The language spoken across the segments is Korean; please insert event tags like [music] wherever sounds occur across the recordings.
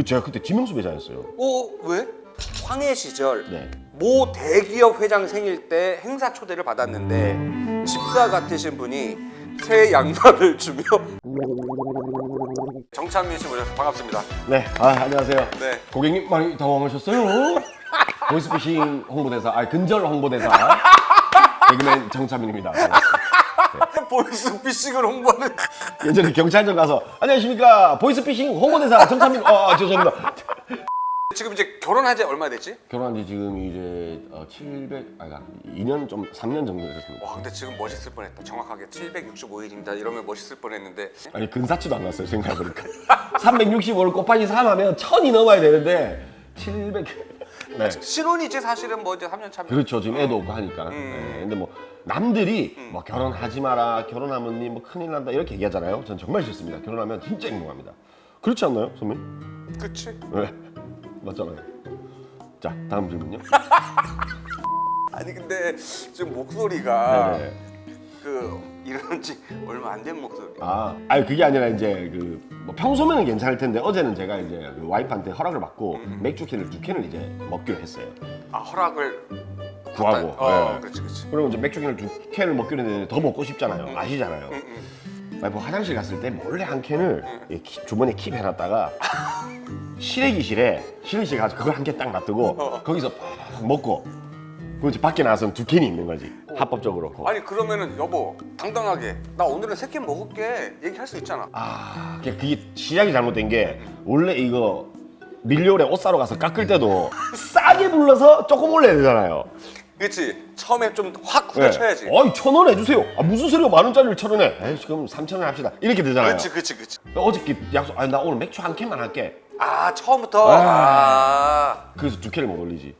그 제가 그때 지명수 배자였어요. 어 왜? 황해 시절 네. 모 대기업 회장 생일 때 행사 초대를 받았는데 집사 같으신 분이 새 양말을 주며 [laughs] 정찬민 씨 모셔서 반갑습니다. 네. 아 안녕하세요. 네. 고객님 많이 당황하셨어요? 보이스피싱 홍보대사, 아 근절 홍보대사 [laughs] 개그맨 정차민입니다. [laughs] 보이스피싱을 홍보하는 [laughs] 예전에 경찰청 가서 안녕하십니까 보이스피싱 홍보대사 정차민. 어 아, 죄송합니다. [laughs] 지금 이제 결혼한 지 얼마 됐지? 결혼한 지 지금 이제 어, 700 아가 2년 좀 3년 정도 됐습니다. 와 근데 지금 멋있을 뻔했다. 정확하게 765일입니다. 이러면 멋있을 뻔했는데 아니 근사치도 안 났어요 생각해보니까 365를 곱하기 3 하면 1000이 넘어야 되는데 700 네. 신혼이지 사실은 뭐 이제 3년 차면 그렇죠 지금 애도 없고 하니까 네. 근데 뭐 남들이 뭐 결혼하지 마라 결혼하면 니뭐 큰일 난다 이렇게 얘기하잖아요 전 정말 싫습니다 결혼하면 진짜 행복합니다 그렇지 않나요 선배님? 그치? 네 맞잖아요 자 다음 질문요 [laughs] 아니 근데 지금 목소리가 네네. 그 이런 지 얼마 안 된 목소리. 아, 아니 그게 아니라 이제 그 뭐 평소면은 괜찮을 텐데 어제는 제가 이제 그 와이프한테 허락을 받고 맥주 캔을 두 캔을 이제 먹기로 했어요. 아 허락을 구하고. 어, 네. 그렇지 그렇지. 그리고 이제 맥주 캔을 두 캔을 먹기로 했는데 더 먹고 싶잖아요. 아시잖아요. 와이프 화장실 갔을 때 몰래 한 캔을 이 키- 주머니에 킵 해놨다가 실외기실에 실외기실 가서 그걸 한 캔 딱 놔두고 어. 거기서 팍 먹고 그리고 이제 밖에 나와서는 두 캔이 있는 거지 합법적으로. 아니 그러면은 여보 당당하게 나 오늘은 세 캔 먹을게 얘기할 수 있잖아. 아, 그게, 그게 시작이 잘못된 게 원래 이거 밀려올에 옷 사러 가서 깎을 때도 싸게 불러서 조금 올려야 되잖아요. 그렇지. 처음에 좀확 네. 후려쳐야지. 어이 천 원 해주세요. 아 무슨 소리야 만 원짜리를 천 원에? 에이 지금 삼천 원 합시다. 이렇게 되잖아요. 그렇지 그렇지 그렇지. 어저께 약속. 아나 오늘 맥주 한 캔만 할게. 아 처음부터 아. 아. 그래서 두 캔을 못 올리지.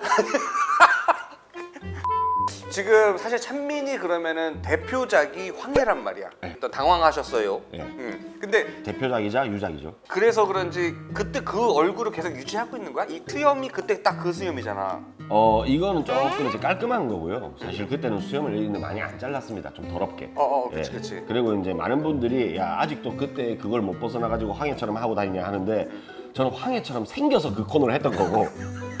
[laughs] 지금 사실 찬민이 그러면은 대표작이 황해란 말이야. 일단 당황하셨어요. 네. 음. 근데 대표작이자 유작이죠. 그래서 그런지 그때 그 얼굴을 계속 유지하고 있는 거야? 이 투염이 그때 딱 그 수염이잖아. 어 이거는 조금 이제 깔끔한 거고요. 사실 그때는 수염을 있는데 많이 안 잘랐습니다. 좀 더럽게. 어, 어, 그치, 예. 그치. 그리고 이제 많은 분들이 야 아직도 그때 그걸 못 벗어나 가지고 황해처럼 하고 다니냐 하는데 저는 황해처럼 생겨서 그 코너를 했던 거고 [laughs]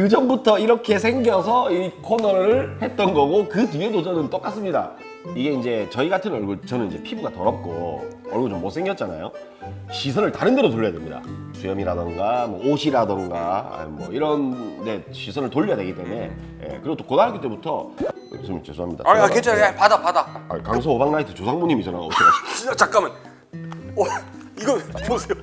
그 전부터 이렇게 생겨서 이 코너를 했던 거고 그 뒤에도 저는 똑같습니다. 이게 이제 저희 같은 얼굴 저는 이제 피부가 더럽고 얼굴 좀 못생겼잖아요. 시선을 다른 데로 돌려야 됩니다. 수염이라던가 뭐 옷이라던가 뭐 이런 데 시선을 돌려야 되기 때문에 예, 그리고 또 고등학교 때부터 교수님 죄송합니다. 아, 아 전화가- 괜찮아. 야, 받아 받아. 아, 강서 오방라이트 조상무님이 전화가 오셔가지고 [laughs] 진짜 잠깐만. 어, 이거 보세요.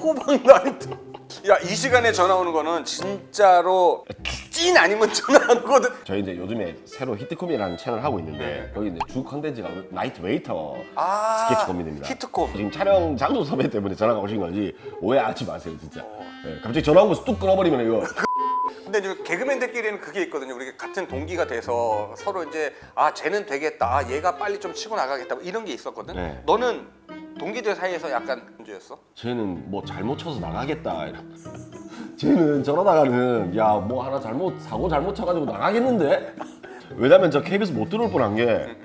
호박 라이트. 야, 이 시간에 전화 오는 거는 진짜로 찐 아니면 전화 안 오거든. 저희 이제 요즘에 새로 히트콤이라는 채널 하고 있는데 거기 이제 주 컨텐츠가 나이트 웨이터 네. 아, 스케치 코미디입니다. 히트콤. 지금 촬영 장소 섭외 때문에 전화가 오신 거지 오해하지 마세요 진짜. 어. 예, 갑자기 전화 온거뚝 끊어버리면 이거 근데 이제 개그맨들끼리는 그게 있거든요. 우리 같은 동기가 돼서 서로 이제 아 쟤는 되겠다. 아, 얘가 빨리 좀 치고 나가겠다. 뭐 이런 게 있었거든. 네. 너는 동기들 사이에서 약간 문제였어? 쟤는 뭐 잘못 쳐서 나가겠다. 이러- [laughs] 쟤는 저러다가는 야 뭐 하나 잘못 사고 잘못 쳐가지고 나가겠는데? 왜냐면 저 KBS 못 들어올 뻔한 게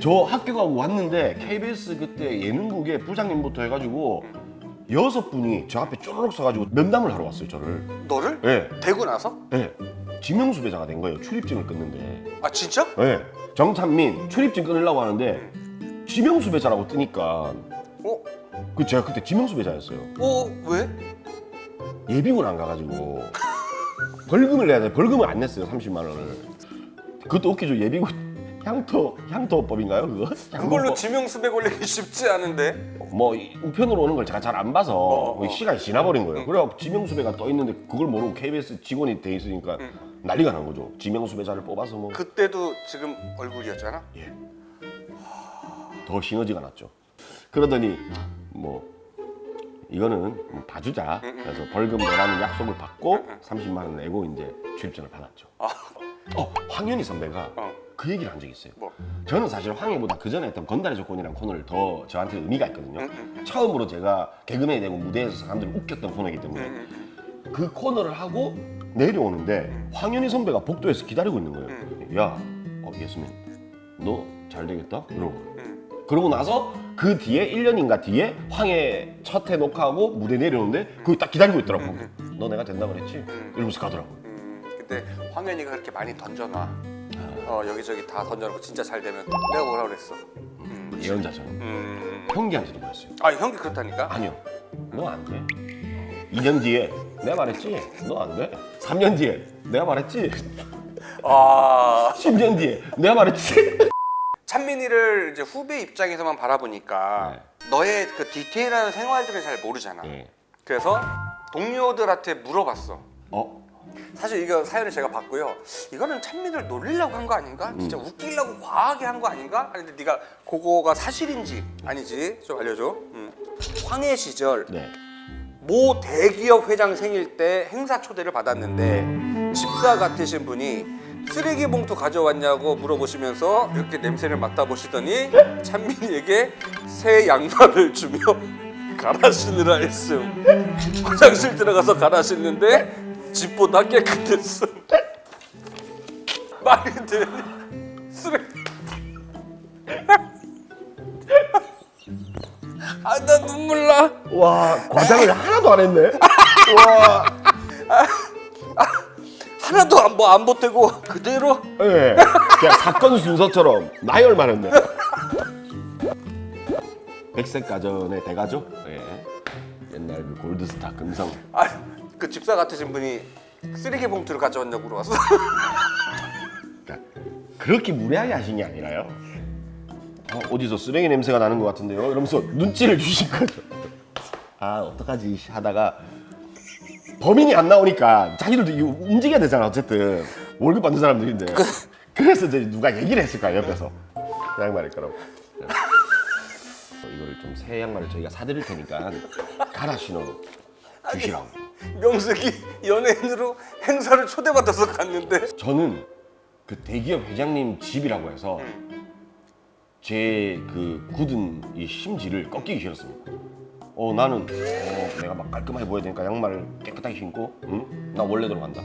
저 학교 가고 왔는데 KBS 그때 예능국에 부장님부터 해가지고 여섯 분이 저 앞에 쪼르륵 서가지고 면담을 하러 왔어요 저를. 너를? 예, 되고 나서? 예. 지명수 배자가 된 거예요 출입증을 끊는데. 아 진짜? 예. 정찬민 출입증 끊으려고 하는데 지명수 배자라고 뜨니까 어? 그 제가 그때 지명수 배자였어요. 어? 왜? 예비군 안 가가지고 벌금을 내야 돼. 벌금을 안 냈어요. 30만 원을. 그것도 웃기죠. 예비군 [laughs] 향토 향토법인가요? 그거? 그걸로 향토법. 지명수배 걸리기 쉽지 않은데. 뭐 이- 우편으로 오는 걸 제가 잘 안 봐서 어, 어. 시간이 지나버린 거예요. 그래 지명수배가 떠 있는데 그걸 모르고 KBS 직원이 돼 있으니까 난리가 난 거죠. 지명수배자를 뽑아서 뭐더 그때도 지금 얼굴이었잖아. 시너지가 났죠. 그러더니 뭐 이거는 봐주자. 그래서 벌금 내라는 약속을 받고 30만 원 내고 이제 출입증을 받았죠. 아, 어 황현희 선배가 어. 그 얘기를 한 적이 있어요. 뭐? 저는 사실 황해보다 그 전에 했던 건달의 조건이라는 코너를 더 저한테 의미가 있거든요. 처음으로 제가 개그맨이 되고 무대에서 사람들을 웃겼던 코너이기 때문에 그 코너를 하고 내려오는데 황현희 선배가 복도에서 기다리고 있는 거예요. 야, 어, 예수민, 너잘 되겠다? 이러고. 그러고 나서 그 뒤에 1년인가 뒤에 황해 첫해 녹화하고 무대 내려오는데 거기 딱 기다리고 있더라고. 너 내가 된다 그랬지? 이러면서 가더라고. 음, 근데 황현이가 그렇게 많이 던져놔. 어 여기저기 다 던져놓고 진짜 잘 되면 내가 뭐라 그랬어? 음, 예언자처럼. 음. 형기한테도 그랬어요. 아 형이 그렇다니까? 아니요. 너 안 돼. 2년 뒤에 내가 말했지? 너 안 돼. 3년 뒤에 내가 말했지? 아 [laughs] 10년 뒤에 내가 말했지? 찬민이를 이제 후배 입장에서만 바라보니까 너의 그 디테일한 생활들을 잘 모르잖아. 네. 그래서 동료들한테 물어봤어. 어? 사실 이거 사연을 제가 봤고요. 이거는 찬민을 놀리려고 한 거 아닌가? 진짜 웃기려고 과하게 한 거 아닌가? 아니 근데 네가 그거가 사실인지 아니지 좀 알려줘. 음. 황해 시절 네. 모 대기업 회장 생일 때 행사 초대를 받았는데 집사 같으신 분이 쓰레기 봉투 가져왔냐고 물어보시면서 이렇게 냄새를 맡아보시더니 찬민이에게 새 양말을 주며 [laughs] 갈아 신으라 했음 화장실 들어가서 갈아 신는데 집보다 깨끗했음 말이 되니 쓰레기 [laughs] 아 나 눈물 나 와 과장을 하나도 안 했네. 와. [laughs] 하나도 안, 뭐, 안 보태고 그대로 예. 그냥 사건 순서처럼 나열만 했네. 백색 가전의 대가죠? 예. 옛날 그 골드스타 금성. 아, 그 집사 같으신 분이 쓰레기 봉투를 가져왔냐고 물어봤어. 그러니까 그렇게 무례하게 하신 게 아니라요. 어, 어디서 쓰레기 냄새가 나는 것 같은데요? 이러면서 눈치를 주신 거죠. 아 어떡하지 하다가 범인이 안 나오니까 자기들도 이거 움직여야 되잖아 어쨌든. 월급 받는 사람들인데. 그래서 이제 누가 얘기를 했을 거야 옆에서? 양말일 거라고. 어, 이거를 좀새 양말을 저희가 사드릴 테니까 갈아 신어 주시라고. 명색이 연예인으로 행사를 초대받아서 갔는데. 저는 그 대기업 회장님 집이라고 해서 제 그 굳은 이 심지를 꺾이기 싫었습니다. 어 나는 어, 내가 막 깔끔하게 보여야 되니까 양말을 깨끗하게 신고 응? 나 원래대로 간다.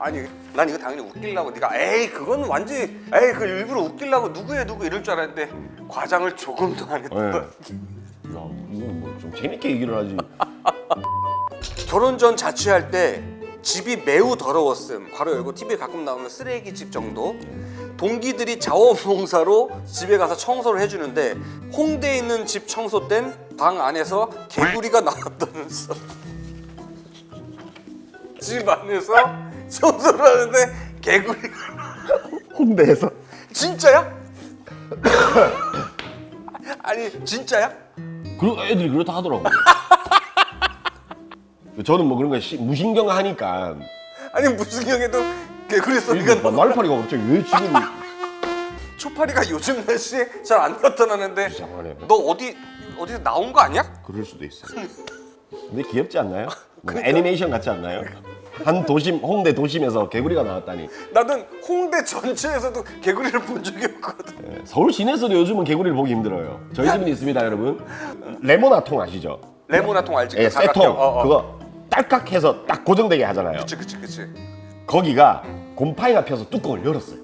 아니 난 이거 당연히 웃기려고 네가 에이 그건 완전히 에이 그 일부러 웃기려고 누구야 누구 이럴 줄 알았는데 과장을 조금도 안 예. 했던 야 거야. 이거 뭐좀 재밌게 얘기를 하지. [laughs] 결혼 전 자취할 때 집이 매우 더러웠음. 괄호 열고 TV에 가끔 나오는 쓰레기집 정도. 동기들이 자원봉사로 집에 가서 청소를 해주는데 홍대에 있는 집 청소 땐 방 안에서 개구리가 나왔다면서 집 안에서 청소를 하는데 개구리가 홍대에서 진짜야? 아니 진짜야? 그 애들이 그렇다 하더라고. 저는 뭐 그런 거 시- 무신경 하니까 아니 무슨 경에도 개구리 소리가 이거 나 말파리가 갑자기 왜 지금 [laughs] 초파리가 요즘 날씨에 잘 안 나타나는데 이상하네. 너 어디 어디서 나온 거 아니야? 그럴 수도 있어요. 근데 귀엽지 않나요? [laughs] 뭐 애니메이션 같지 않나요? 한 도심 홍대 도심에서 개구리가 나왔다니. 나는 홍대 전체에서도 개구리를 본 적이 없거든. 예, 서울 시내에서도 요즘은 개구리를 보기 힘들어요. 저희 집은 있습니다, 여러분. 레모나통 아시죠? 레모나통 알지? 예, 그 사각형. 쇠통 어, 어. 그거 딸깍해서 딱 고정되게 하잖아요. 그치 그치 그치. 거기가 곰팡이가 펴서 뚜껑을 열었어요.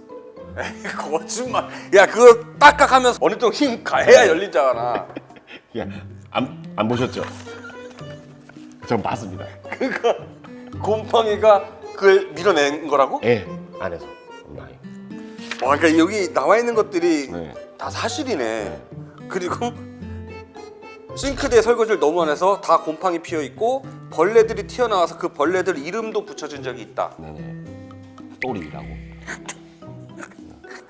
에이 거짓말. 야 그거 딱딱 하면서 어느 정도 힘 가해야 열리잖아. 예, 안, 안 보셨죠? 전 봤습니다. 그거 곰팡이가 그걸 밀어낸 거라고? 예, 안에서 곰팡이. 와 그러니까 여기 나와 있는 것들이 네. 다 사실이네. 그리고 싱크대 설거지를 너무 안 해서 다 곰팡이 피어 있고 벌레들이 튀어나와서 그 벌레들 이름도 붙여진 적이 있다. 네네. 또리라고.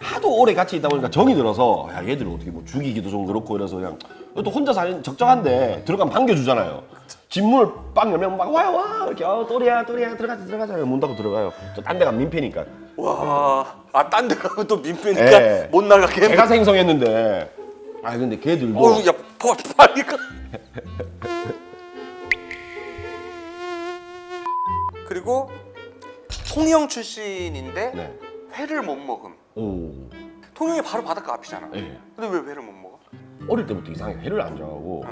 하도 오래 같이 있다 보니까 정이 들어서 야 얘들 어떻게 뭐 죽이기도 좀 그렇고 이래서 그냥 또 혼자 사는 적정한데 들어가면 반겨주잖아요. 집문을 빵 열면 막 와요 와 이렇게 어 또리야 또리야 들어가자 들어가자 문 닫고 들어가요. 또 딴 데 가면 민폐니까. 와, 아 딴 데 가면 또 민폐니까 예. 못 나가게. 제가 생성했는데 아 근데 걔들도 어우 야 파리가. [laughs] 그리고 통영 출신인데 네. 회를 못 먹음. 오 통영이 바로 바닷가 앞이잖아. 예. 근데 왜 회를 못 먹어? 어릴 때부터 이상하게 회를 안 좋아하고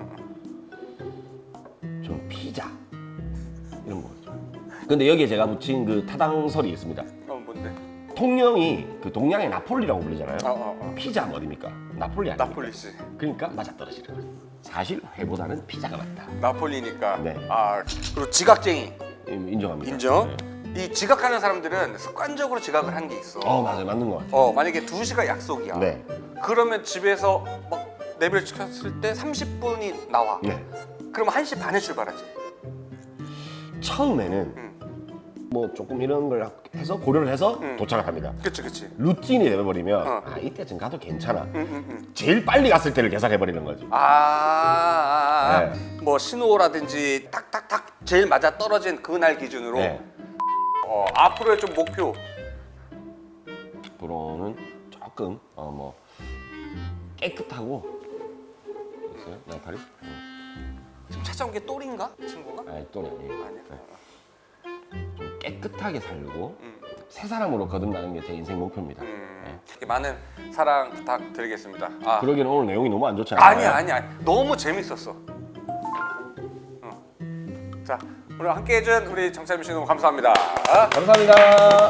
좀 피자 이런 거 있죠. 근데 여기에 제가 붙인 그 타당설이 있습니다. 어 뭔데? 통영이 그 동양의 나폴리라고 불리잖아요. 어, 어, 어. 피자 어디입니까? 나폴리 아닙니까? 나폴리시. 그러니까 맞아 떨어지는 거예요. 사실 회보다는 피자가 맞다. 나폴리니까. 네. 아 그리고 지각쟁이 음, 인정합니다. 인정. 네. 이 지각하는 사람들은 습관적으로 지각을 하는 게 있어. 어 맞아요, 맞는 것 같아요. 어 만약에 2 시가 약속이야. 네, 그러면 집에서 막 레벨 시켰을 때 30분이 나와. 네. 그러면 1시 반에 출발하지. 처음에는 음. 뭐 조금 이런 걸 해서 고려를 해서 음. 도착을 합니다. 그치 그치. 루틴이 되어버리면 어. 아 이때쯤 가도 괜찮아. 응, 응, 응. 제일 빨리 갔을 때를 계산해버리는 거지. 아, 아, 아, 네. 뭐 신호라든지 탁탁탁 제일 맞아 떨어진 그날 기준으로 네. 어, 앞으로의 좀 목표 앞으로는 조금 어 뭐 깨끗하고 있어요? 양팔이? 응. 지금 찾아온 게 똘인가 친구가? 아니 또는 아니에요. 아니야. 네. 좀 깨끗하게 살고 음. 새 사람으로 거듭나는 게 제 인생 목표입니다. 음, 네. 이렇게 많은 사랑 부탁드리겠습니다. 아, 그러기는 오늘 내용이 너무 안 좋잖아요. 아니야 아니야 너무 재밌었어. 어. 자 오늘 함께 해준 우리 정찬민 씨 너무 감사합니다. 감사합니다.